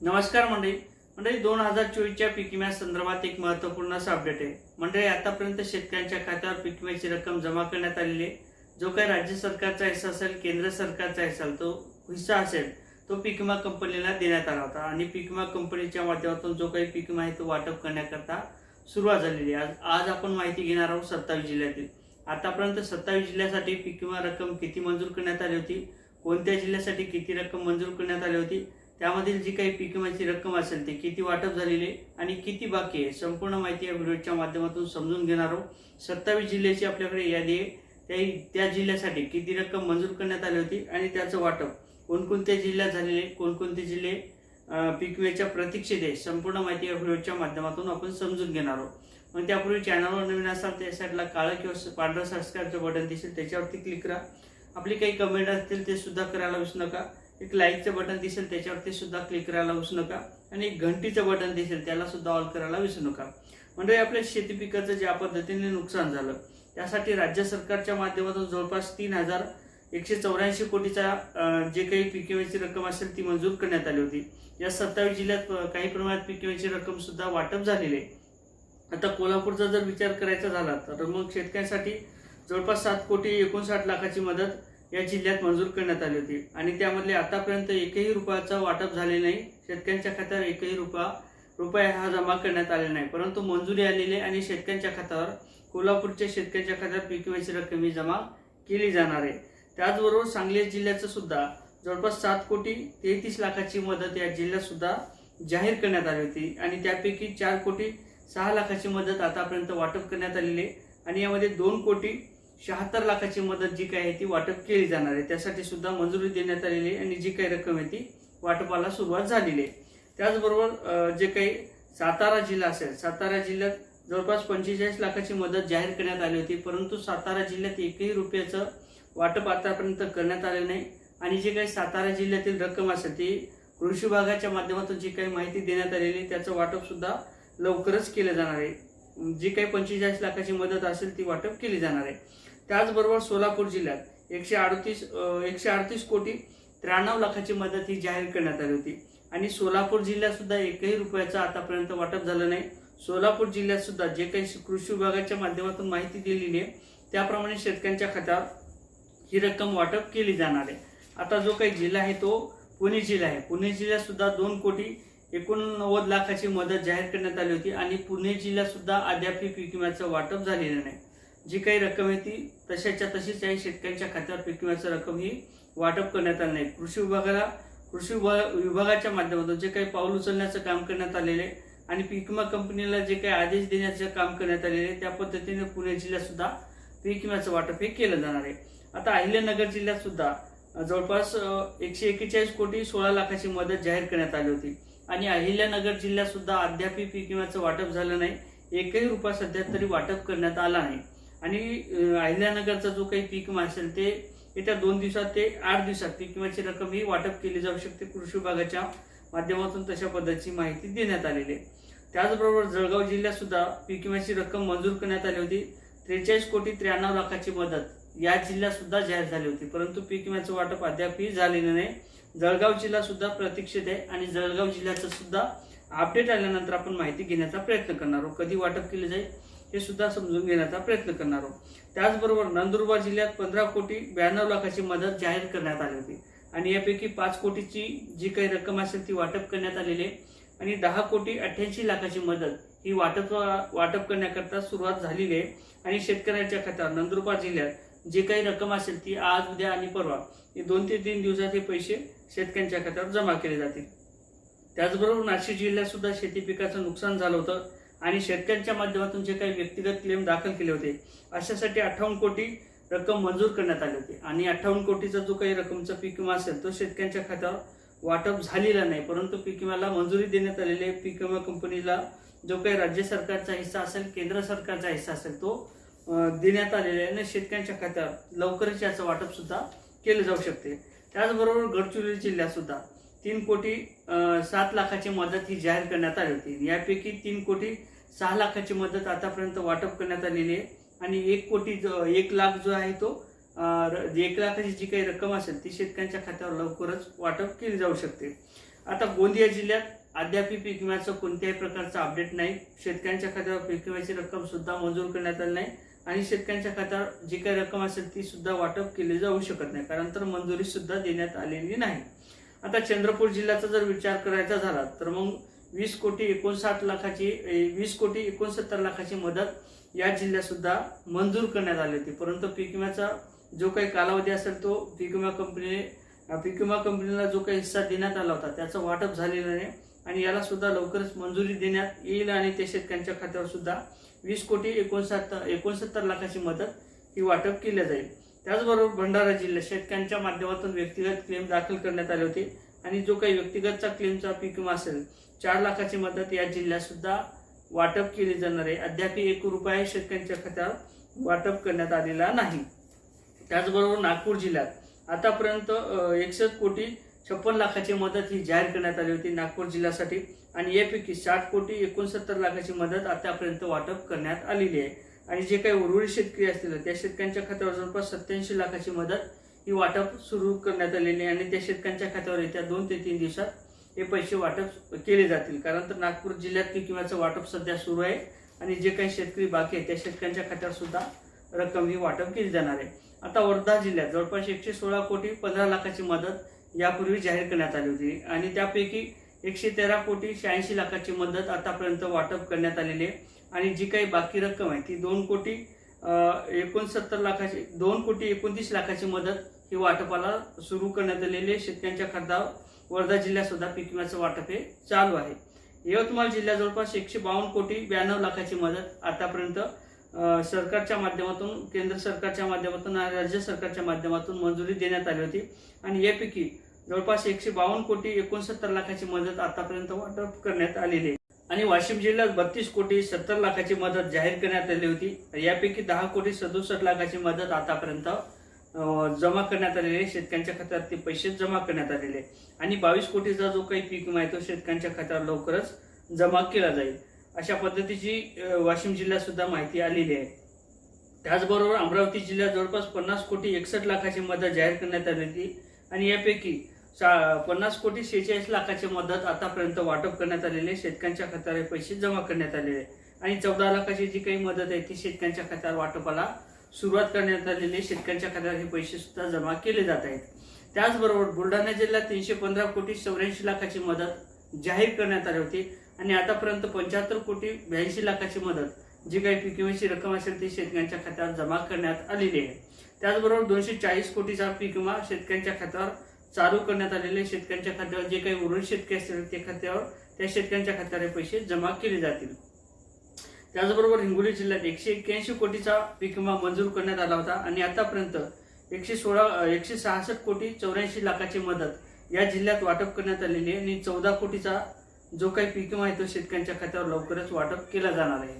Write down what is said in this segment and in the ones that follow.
नमस्कार मंडळी. मंडळी दोन हजार चोवीसच्या पीक विम्या संदर्भात एक महत्त्वपूर्ण असं अपडेट आहे. मंडळी आतापर्यंत शेतकऱ्यांच्या खात्यावर पीक विम्याची रक्कम जमा करण्यात आलेली आहे. जो काही राज्य सरकारचा हिस्सा असेल केंद्र सरकारचा हिस्सा तो हिस्सा असेल तो पीक विमा कंपनीला देण्यात आला होता. आणि पीक विमा कंपनीच्या माध्यमातून जो काही पीक विमा आहे तो वाटप करण्याकरता सुरुवात झालेली आहे. आज आज आपण माहिती घेणार आहोत सत्तावीस जिल्ह्यातील. आतापर्यंत सत्तावीस जिल्ह्यासाठी पीक विमा रक्कम किती मंजूर करण्यात आली होती? कोणत्या जिल्ह्यासाठी किती रक्कम मंजूर करण्यात आली होती? त्यामधील जी काही पीक विम्याची रक्कम असेल ते किती वाटप झालेले आहे आणि किती बाकी आहे संपूर्ण माहिती या व्हिडिओच्या माध्यमातून समजून घेणार आहोत. सत्तावीस जिल्ह्याची आपल्याकडे यादी आहे. त्या त्या जिल्ह्यासाठी किती रक्कम मंजूर करण्यात आली होती आणि त्याचं वाटप कोणकोणत्या जिल्ह्यात झालेले कोणकोणते जिल्हे पीक विम्याच्या प्रतीक्षेत आहे संपूर्ण माहिती या व्हिडिओच्या माध्यमातून आपण समजून घेणार आहोत. मग त्यापूर्वी चॅनलवर नवीन असाल त्या साईडला काळं किंवा पांढरं सबस्क्राईबचं बटन दिसेल त्याच्यावरती क्लिक करा. आपली काही कमेंट असतील ते सुद्धा करायला विसरू नका. एक लाईकचं बटन दिसेल त्याच्यावरती सुद्धा क्लिक करायला विसरू नका. आणि एक घंटीचं बटन दिसेल त्याला सुद्धा ऑल करायला विसरू नका. म्हणजे आपल्या शेती पिकाचं ज्या पद्धतीने नुकसान झालं त्यासाठी राज्य सरकारच्या माध्यमातून जवळपास तीन हजार एकशे चौऱ्याऐंशी कोटीचा जे काही पीक विम्याची रक्कम असेल ती मंजूर करण्यात आली होती. या सत्तावीस जिल्ह्यात काही प्रमाणात पीक विम्याची रक्कम सुद्धा वाटप झालेली आहे. आता कोल्हापूरचा जर विचार करायचा झाला तर मग शेतकऱ्यांसाठी जवळपास सात कोटी एकोणसाठ लाखाची मदत या जिल्ह्यात मंजूर करण्यात आली होती. आणि त्यामधले आतापर्यंत एकही रुपयाचं वाटप झाले नाही. शेतकऱ्यांच्या खात्यावर एकही रुपया रुपया हा जमा करण्यात आला नाही. परंतु मंजुरी आलेली आहे आणि शेतकऱ्यांच्या खात्यावर कोल्हापूरच्या शेतकऱ्यांच्या खात्यावर पीक विम्याची रक्कम ही जमा केली जाणार आहे. त्याचबरोबर सांगली जिल्ह्याचं सुद्धा जवळपास सात कोटी तेहतीस लाखाची मदत या जिल्ह्यात सुद्धा जाहीर करण्यात आली होती. आणि त्यापैकी चार कोटी सहा लाखाची मदत आतापर्यंत वाटप करण्यात आलेली आहे. आणि यामध्ये दोन कोटी शहात्तर लाखाची मदत जी काही आहे ती वाटप केली जाणार आहे. त्यासाठी सुद्धा मंजुरी देण्यात आलेली आहे आणि जी काही रक्कम आहे ती वाटपाला सुरुवात झालेली आहे. त्याचबरोबर जे काही सातारा जिल्हा असेल सातारा जिल्ह्यात जवळपास पंचेचाळीस लाखाची मदत जाहीर करण्यात आली होती परंतु सातारा जिल्ह्यात एकही रुपयाचं वाटप आतापर्यंत करण्यात आले नाही. आणि जे काही सातारा जिल्ह्यातील रक्कम असेल ती कृषी विभागाच्या माध्यमातून जी काही माहिती देण्यात आलेली आहे, त्याचं वाटप सुद्धा लवकरच केलं जाणार आहे. जी काही पंचेचाळीस लाखाची मदत असेल ती वाटप केली जाणार आहे. त्याचबरोबर सोलापूर जिल्ह्यात एकशे अडतीस एकशे अडतीस कोटी त्र्याण्णव लाखाची मदत ही जाहीर करण्यात आली होती. आणि सोलापूर जिल्ह्यात सुद्धा एकही रुपयाचं आतापर्यंत वाटप झालं नाही. सोलापूर जिल्ह्यात सुद्धा जे काही कृषी विभागाच्या माध्यमातून माहिती दिलेली आहे त्याप्रमाणे शेतकऱ्यांच्या खात्यावर ही रक्कम वाटप केली जाणार आहे. आता जो काही जिल्हा आहे तो पुणे जिल्हा आहे. पुणे जिल्ह्यात सुद्धा दोन कोटी एकोणनव्वद लाखाची मदत जाहीर करण्यात आली होती आणि पुणे जिल्ह्यात सुद्धा अद्याप पीक विम्याचं वाटप झालेलं नाही. जी काही रक्कम आहे ती तशाच्या तशीच आहे. शेतकऱ्यांच्या खात्यावर पीक विम्याचं रक्कम ही वाटप करण्यात आलं नाही. कृषी विभागाला कृषी विभागाच्या माध्यमातून जे काही पाऊल उचलण्याचं काम करण्यात आलेले आहे आणि पीक विमा कंपनीला जे काही आदेश देण्याचं काम करण्यात आलेले त्या पद्धतीने पुणे जिल्ह्यात सुद्धा पीक विम्याचं वाटप हे केलं जाणार आहे. आता अहिल्यानगर जिल्ह्यात सुद्धा जवळपास एकशे एक्केचाळीस कोटी सोळा लाखाची मदत जाहीर करण्यात आली होती. आणि अहिल्यानगर जिल्ह्यात सुद्धा अद्याप पीक विम्याचं वाटप झालं नाही. एकही रुपया सध्या तरी वाटप करण्यात आला नाही. आणि अहिल्यानगरचा जो काही पीक विमा असेल ते येत्या दोन दिवसात ते आठ दिवसात पीक विम्याची रक्कम ही वाटप केली जाऊ शकते. कृषी विभागाच्या माध्यमातून तशा पद्धतीची माहिती देण्यात आलेली आहे. त्याचबरोबर जळगाव जिल्ह्यात सुद्धा पीक विम्याची रक्कम मंजूर करण्यात आली होती. त्रेचाळीस कोटी त्र्याण्णव लाखाची मदत या जिल्ह्यात सुद्धा जाहीर झाली होती. परंतु पीक विम्याचं वाटप अद्यापही झालेलं नाही. जळगाव जिल्हा सुद्धा प्रतीक्षित आहे आणि जळगाव जिल्ह्याचं सुद्धा अपडेट आल्यानंतर आपण माहिती घेण्याचा प्रयत्न करणार आहोत. कधी वाटप केले जाईल? हे सुद्धा समजून घेण्याचा प्रयत्न करणार आहोत. त्याचबरोबर नंदुरबार जिल्ह्यात पंधरा कोटी ब्याण्णव लाखाची मदत जाहीर करण्यात आली होती. आणि यापैकी पाच कोटीची जी काही रक्कम असेल ती वाटप करण्यात आलेली आहे. आणि दहा कोटी अठ्ठ्याऐंशी लाखाची मदत ही वाटप वाटप करण्याकरता सुरुवात झालेली आहे. आणि शेतकऱ्यांच्या खात्यावर नंदुरबार जिल्ह्यात जी काही रक्कम असेल ती आज उद्या आणि परवा हे दोन ते तीन दिवसात हे पैसे शेतकऱ्यांच्या खात्यावर जमा केले जातील. त्याचबरोबर नाशिक जिल्ह्यात सुद्धा शेती पिकाचं नुकसान झालं होतं. आणि शेतकऱ्यांच्या माध्यमातून जे काही व्यक्तिगत क्लेम दाखल केले होते अशासाठी अठ्ठावन्न कोटी रक्कम मंजूर करण्यात आली होती. आणि अठ्ठावन्न कोटीचा जो काही रकमचा पीक विमा असेल तो शेतकऱ्यांच्या खात्यावर वाटप झालेला नाही. परंतु पीक विम्याला मंजुरी देण्यात आलेली आहे पीक विमा कंपनीला जो काही राज्य सरकारचा हिस्सा असेल केंद्र सरकारचा हिस्सा असेल तो देण्यात आलेला आहे. आणि शेतकऱ्यांच्या खात्यावर लवकरच याचं वाटप सुद्धा केलं जाऊ शकते. त्याचबरोबर गडचिरोली जिल्ह्यात सुद्धा तीन कोटी सात लाखाची मदत ही जाहीर करण्यात आली होती. यापैकी तीन कोटी सहा लाखाची मदत आतापर्यंत वाटप करण्यात आलेली आहे. आणि एक कोटी जो- एक लाख जो आहे तो एक लाखाची जी काही रक्कम असेल ती शेतकऱ्यांच्या खात्यावर लवकरच वाटप केली जाऊ शकते. आता गोंदिया जिल्ह्यात अद्याप पीक विम्याचं कोणत्याही प्रकारचं अपडेट नाही. शेतकऱ्यांच्या खात्यावर पीक विम्याची रक्कम सुद्धा मंजूर करण्यात आली नाही. आणि शेतकऱ्यांच्या खात्यावर जी काही रक्कम असेल ती सुद्धा वाटप केली जाऊ शकत नाही. कारण तर मंजुरी सुद्धा देण्यात आलेली नाही. आता चंद्रपूर जिल्ह्याचा जर विचार करायचा झाला तर मग वीस कोटी एकोणसाठ लाखाची वीस कोटी एकोणसत्तर लाखाची मदत या जिल्ह्यात सुद्धा मंजूर करण्यात आली होती. परंतु पीक विम्याचा जो काही कालावधी असेल तो पीक विमा कंपनीने पीक विमा कंपनीला जो काही हिस्सा देण्यात आला होता त्याचं वाटप झालेलं नाही आणि याला सुद्धा लवकरच मंजुरी देण्यात येईल आणि ते शेतकऱ्यांच्या खात्यावर सुद्धा वीस कोटी एकोणसाठ एकोणसत्तर लाखाची मदत ही वाटप केली जाईल. त्याचबरोबर भंडारा जिल्ह्यात शेतकऱ्यांच्या माध्यमातून व्यक्तिगत क्लेम दाखल करण्यात आले होते. आणि जो काही व्यक्तिगतचा क्लेमचा पीक विमा असेल चार लाखाची मदत या जिल्ह्यात सुद्धा वाटप केली जाणार आहे. अद्याप एक रुपया शेतकऱ्यांच्या खात्यावर वाटप करण्यात आलेला नाही. त्याचबरोबर नागपूर जिल्ह्यात आतापर्यंत एकसष्ट कोटी छप्पन लाखाची मदत ही जाहीर करण्यात आली होती नागपूर जिल्ह्यासाठी. आणि यापैकी साठ कोटी एकोणसत्तर लाखाची मदत आतापर्यंत वाटप करण्यात आलेली आहे. आणि जे काही उर्वरित शेतकरी असतील त्या शेतकऱ्यांच्या खात्यावर जवळपास सत्याऐंशी लाखाची मदत ही वाटप सुरू करण्यात आलेली आहे आणि त्या शेतकऱ्यांच्या खात्यावर येत्या दोन ते तीन दिवसात हे पैसे वाटप केले जातील. कारण तर नागपूर जिल्ह्यात पीक विम्याचं वाटप सध्या सुरू आहे आणि जे काही शेतकरी बाकी आहेत त्या शेतकऱ्यांच्या खात्यावर सुद्धा रक्कम ही वाटप केली जाणार आहे. आता वर्धा जिल्ह्यात जवळपास एकशे सोळा कोटी पंधरा लाखाची मदत यापूर्वी जाहीर करण्यात आली होती आणि त्यापैकी एकशे तेरा कोटी शहाऐंशी लाखाची मदत आतापर्यंत वाटप करण्यात आलेली आहे. आणि जी काही बाकी रक्कम आहे ती दोन कोटी एकोणसत्तर लाखाची दोन कोटी एकोणतीस लाखाची मदत हे वाटपाला सुरू करण्यात आलेले शेतकऱ्यांच्या खात्यावर वर्धा जिल्ह्यात सुद्धा पीक विम्याचं वाटप हे चालू आहे. यवतमाळ जिल्ह्यात जवळपास एकशे बावन्न कोटी ब्याण्णव लाखाची मदत आतापर्यंत सरकारच्या माध्यमातून केंद्र सरकारच्या माध्यमातून आणि राज्य सरकारच्या माध्यमातून मंजुरी देण्यात आली होती. आणि यापैकी जवळपास एकशे बावन्न कोटी एकोणसत्तर लाखाची मदत आतापर्यंत वाटप करण्यात आलेली आहे. आणि वाशिम जिल्ह्यात बत्तीस कोटी सत्तर लाखाची मदत जाहीर करण्यात आली होती. यापैकी दहा कोटी सदुसष्ट लाखाची मदत आतापर्यंत जमा करण्यात आलेले शेतकऱ्यांच्या खात्यात ते पैसे जमा करण्यात आलेले. आहे. आणि बावीस कोटीचा जो काही पीक विमा आहे तो शेतकऱ्यांच्या खात्यावर लवकरच जमा केला जाईल. अशा पद्धतीची वाशिम जिल्ह्यात सुद्धा माहिती आलेली आहे. त्याचबरोबर अमरावती जिल्ह्यात जवळपास पन्नास कोटी एकसष्ट लाखाची मदत जाहीर करण्यात आली होती. आणि यापैकी सा- पन्नास कोटी शेहेचाळीस लाखाची मदत आतापर्यंत वाटप करण्यात आलेली आहे. शेतकऱ्यांच्या खात्यावर हे पैसे जमा करण्यात आलेले आहे. आणि चौदा लाखाची जी काही मदत आहे ती शेतकऱ्यांच्या खात्यावर वाटपाला सुरुवात करण्यात आलेली आहे शेतकऱ्यांच्या खात्यात हे पैसे सुद्धा जमा केले जात आहेत. त्याचबरोबर बुलढाणा जिल्ह्यात तीनशे पंधरा कोटी चौऱ्याऐंशी लाखाची मदत जाहीर करण्यात आली होती आणि आतापर्यंत पंच्याहत्तर कोटी ब्याऐंशी लाखाची मदत जी काही पीक विम्याची रक्कम असेल ती शेतकऱ्यांच्या खात्यावर जमा करण्यात आलेली आहे. त्याचबरोबर दोनशे चाळीस कोटीचा पीक विमा शेतकऱ्यांच्या खात्यावर चालू करण्यात आलेले शेतकऱ्यांच्या खात्यावर जे काही उरण शेतकरी असतील त्या खात्यावर त्या शेतकऱ्यांच्या खात्यावर पैसे जमा केले जातील. त्याचबरोबर हिंगोली जिल्ह्यात एकशे एक्क्याऐंशी कोटीचा पीक विमा मंजूर करण्यात आला होता आणि आतापर्यंत एकशे सोळा एकशे सहासष्ट कोटी चौऱ्याऐंशी लाखाची मदत या जिल्ह्यात वाटप करण्यात आलेली आहे आणि चौदा कोटीचा जो काही पीक विमा आहे तो शेतकऱ्यांच्या खात्यावर लवकरच वाटप केला जाणार आहे.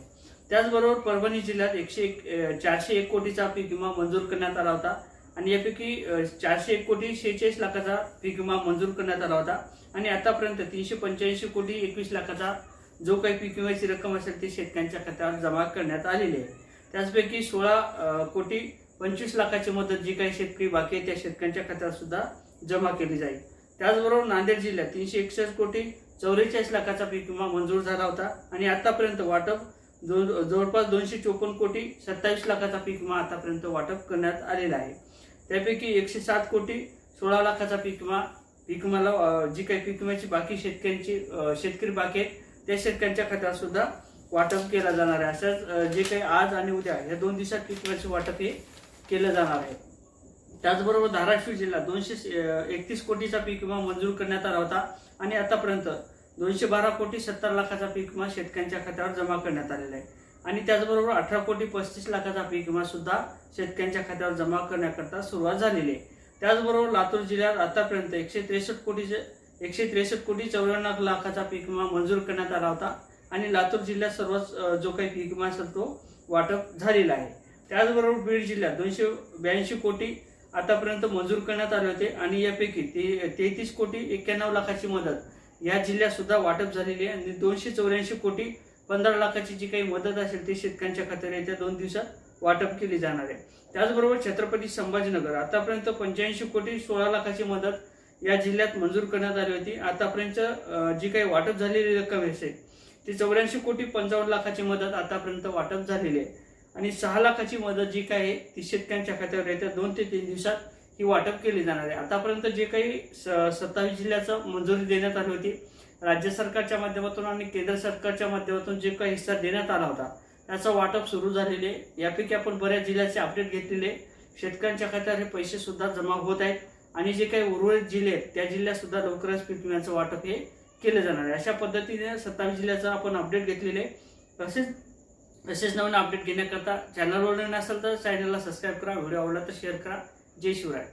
त्याचबरोबर परभणी जिल्ह्यात एकशे एक चारशे एक कोटीचा पीक विमा मंजूर करण्यात आला होता आणि यापैकी चारशे एक कोटी शेहेचाळीस लाखाचा पीक विमा मंजूर करण्यात आला होता आणि आतापर्यंत तीनशे पंच्याऐंशी कोटी एकवीस लाखाचा जो काही पीक विम्याची रक्कम असेल ती शेतकऱ्यांच्या खात्यावर जमा करण्यात आलेली आहे. त्याचपैकी सोळा कोटी पंचवीस लाखाची मदत जी काही शेतकरी बाकी आहे त्या शेतकऱ्यांच्या खात्यावर सुद्धा जमा केली जाईल. त्याचबरोबर नांदेड जिल्ह्यात तीनशे एकसष्ट कोटी चौवेचाळीस लाखाचा पीक विमा मंजूर झाला होता आणि आतापर्यंत वाटप जो- जवळपास दोनशे चोपन्न कोटी सत्तावीस लाखाचा पीक विमा आतापर्यंत वाटप करण्यात आलेला आहे. त्यापैकी एकशे सात कोटी सोळा लाखाचा पीक विमा पीक विमाला जी काही पीक विम्याची बाकी शेतकऱ्यांची शेतकरी बाकी आहेत त्या शेतकऱ्यांच्या खात्यावर सुद्धा वाटप केला जाणार आहे. असंच जे काही आज आणि उद्या या दोन दिवसात पीक विम्याचे वाटप हे केलं जाणार आहे. त्याचबरोबर धाराशिव जिल्हा दोनशे एकतीस कोटीचा पीक विमा मंजूर करण्यात आला होता आणि आतापर्यंत दोनशे बारा कोटी सत्तर लाखाचा पीक विमा शेतकऱ्यांच्या खात्यावर जमा करण्यात आलेला आहे. आणि त्याचबरोबर अठरा कोटी पस्तीस लाखाचा पीक विमा सुद्धा शेतकऱ्यांच्या खात्यावर जमा करण्याकरता सुरुवात झालेली आहे. त्याचबरोबर लातूर जिल्ह्यात आतापर्यंत एकशे त्रेसष्ट कोटीचे एकशे त्रेसष्ट कोटी चौऱ्याण्णव लाखाचा पीक विमा मंजूर करण्यात आला होता आणि लातूर जिल्ह्यात सर्वच जो काही पीक विमा असेल तो वाटप झालेला आहे. त्याचबरोबर बीड जिल्ह्यात दोनशे ब्याऐंशी कोटी आतापर्यंत मंजूर करण्यात आले होते आणि यापैकी ते तेहतीस कोटी एक्क्याण्णव लाखाची मदत या जिल्ह्यात सुद्धा वाटप झालेली आहे आणि दोनशे चौऱ्याऐंशी कोटी पंधरा लाखाची जी काही मदत असेल ती शेतकऱ्यांच्या खात्यावर येत्या दोन दिवसात वाटप केली जाणार आहे. त्याचबरोबर छत्रपती संभाजीनगर आतापर्यंत पंच्याऐंशी कोटी सोळा लाखाची मदत या जिल्ह्यात मंजूर करण्यात आली होती. आतापर्यंत जी काही वाटप झालेली रक्कम असेल ती चौऱ्याऐंशी कोटी पंचावन्न लाखाची मदत आतापर्यंत वाटप झालेली आहे. आणि सहा लाखाची मदत जी काय आहे ती शेतकऱ्यांच्या खात्यावर येत्या दोन ते तीन दिवसात ही वाटप केली जाणार आहे. आतापर्यंत जे काही स- सत्तावीस जिल्ह्याचं मंजुरी देण्यात आली होती राज्य सरकारच्या माध्यमातून आणि केंद्र सरकारच्या माध्यमातून जे काही हिस्सा देण्यात आला होता त्याचं वाटप सुरू झालेले आहे. यापैकी आपण बऱ्याच जिल्ह्याचे अपडेट घेतलेले आहे. शेतकऱ्यांच्या खात्यावर हे पैसे सुद्धा जमा होत आहेत. आणि जे काही उर्वरित जिल्हे आहेत त्या जिल्ह्यात सुद्धा लवकरच पीक विम्याचं वाटप हे केलं जाणार आहे. अशा पद्धतीने सत्तावीस जिल्ह्याचं आपण अपडेट घेतलेले आहे. तसेच तसेच नवीन अपडेट घेण्याकरता चॅनलवर नसेल तर चॅनलला सबस्क्राईब करा व्हिडिओ आवडला तर शेअर करा. जय शिवराय.